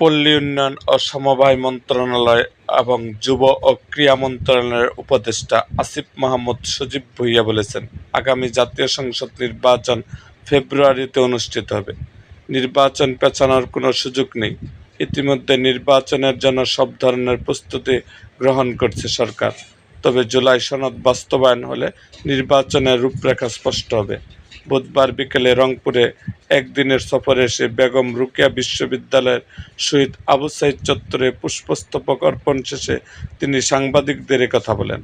পল্লী উন্নয়ন ও সমবায় মন্ত্রণালয় এবং যুব ও ক্রীড়া মন্ত্রণালয়ের উপদেষ্টা আসিফ মাহমুদ সজীব ভুঁইয়া বলেছেন, আগামী জাতীয় সংসদ নির্বাচন ফেব্রুয়ারিতে অনুষ্ঠিত হবে। নির্বাচন পেছানোর কোনো সুযোগ নেই। ইতিমধ্যে নির্বাচনের জন্য সব ধরনের প্রস্তুতি গ্রহণ করছে সরকার। তবে জুলাই সনদ বাস্তবায়ন হলে নির্বাচনের রূপরেখা স্পষ্ট হবে। বুধবার বিকেলে রংপুরে একদিনের সফরে এসে বেগম রোকেয়া বিশ্ববিদ্যালয়ের শহীদ আবু সাইদ চত্বরে পুষ্পস্তবক অর্পণ শেষে তিনি সাংবাদিকদের কথা বলেন।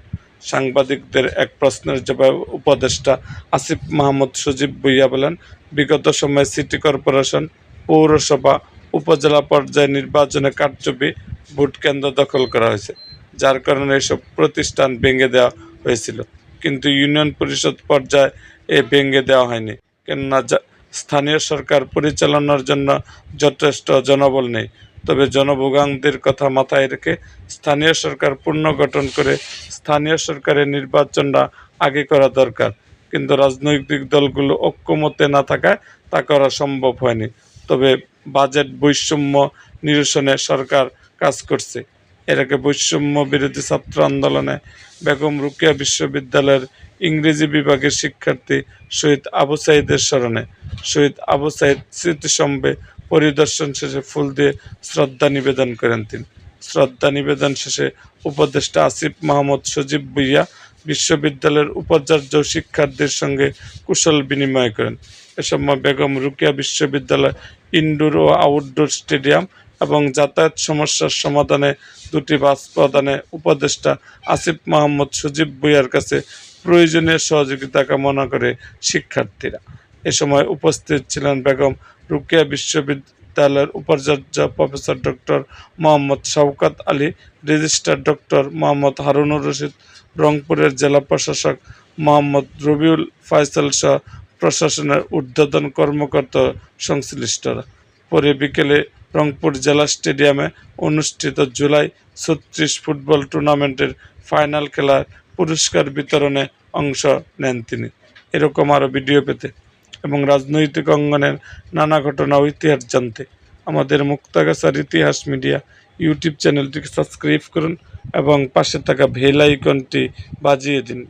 সাংবাদিকদের এক প্রশ্নের জবাবে উপদেষ্টা আসিফ মাহমুদ সজীব ভুঁইয়া বলেন, বিগত সময়ে সিটি কর্পোরেশন, পৌরসভা, উপজেলা পর্যায়ে নির্বাচনে কারচুপি, ভোট কেন্দ্র দখল করা হয়েছে, যার কারণে এসব প্রতিষ্ঠান ভেঙে দেওয়া হয়েছিল। কিন্তু ইউনিয়ন পরিষদ পর্যায়ে এ ভেঙে দেওয়া হয়নি, কেননা স্থানীয় সরকার পরিচালনার জন্য যথেষ্ট জনবল নেই। তবে জনভোগান্তির কথা মাথায় রেখে স্থানীয় সরকার পুনর্গঠন করে স্থানীয় সরকারের নির্বাচনটা আগে করা দরকার। কিন্তু রাজনৈতিক দলগুলো ঐক্যমত্যে না থাকায় তা করা সম্ভব হয়নি। তবে বাজেট বৈষম্য নিরসনে সরকার কাজ করছে। এর আগে বৈষম্য বিরোধী ছাত্র আন্দোলনে বেগম রোকেয়া বিশ্ববিদ্যালয়ের ইংরেজি বিভাগের শিক্ষার্থী শহীদ আবু সাইদের স্মরণে শহীদ আবু সাইদ স্মৃতিস্তম্ভে পরিদর্শন শেষে ফুল দিয়ে শ্রদ্ধা নিবেদন করেন তিনি। শ্রদ্ধা নিবেদন শেষে উপদেষ্টা আসিফ মাহমুদ সজীব ভুঁইয়া বিশ্ববিদ্যালয়ের উপাচার্য শিক্ষার্থীর সঙ্গে কুশল বিনিময় করেন। এ সময় বেগম রোকেয়া বিশ্ববিদ্যালয় ইনডোর ও আউটডোর স্টেডিয়াম এবং যাতায়াত সমস্যার সমাধানে দুটি বাস প্রদানে উপদেষ্টা আসিফ মাহমুদ সজীব ভুঁইয়ার কাছে প্রয়োজনীয় সহযোগিতা কামনা করে শিক্ষার্থীরা। এ সময় উপস্থিত ছিলেন বেগম রোকেয়া বিশ্ববিদ্যালয়ের উপাচার্য professor doctor Mohammad Shawkat Ali, registrar doctor Mohammad Harunur Rashid, রংপুরের জেলা প্রশাসক মোহাম্মদ রবিউল ফয়সালসহ প্রশাসনের ঊর্ধ্বতন কর্মকর্তা সংশ্লিষ্টরা। পরে বিকেলে রংপুর জেলা স্টেডিয়ামে অনুষ্ঠিত জুলাই ছত্রিশ ফুটবল টুর্নামেন্টের ফাইনাল খেলার পুরস্কার বিতরণে অংশ নেন তিনি। এরকম আরও ভিডিও পেতে এবং রাজনৈতিক অঙ্গনের নানা ঘটনা ও ইতিহাস জানতে আমাদের মুক্তাগাছার ইতিহাস মিডিয়া ইউটিউব চ্যানেলটিকে সাবস্ক্রাইব করুন এবং পাশে থাকা বেল আইকনটি বাজিয়ে দিন।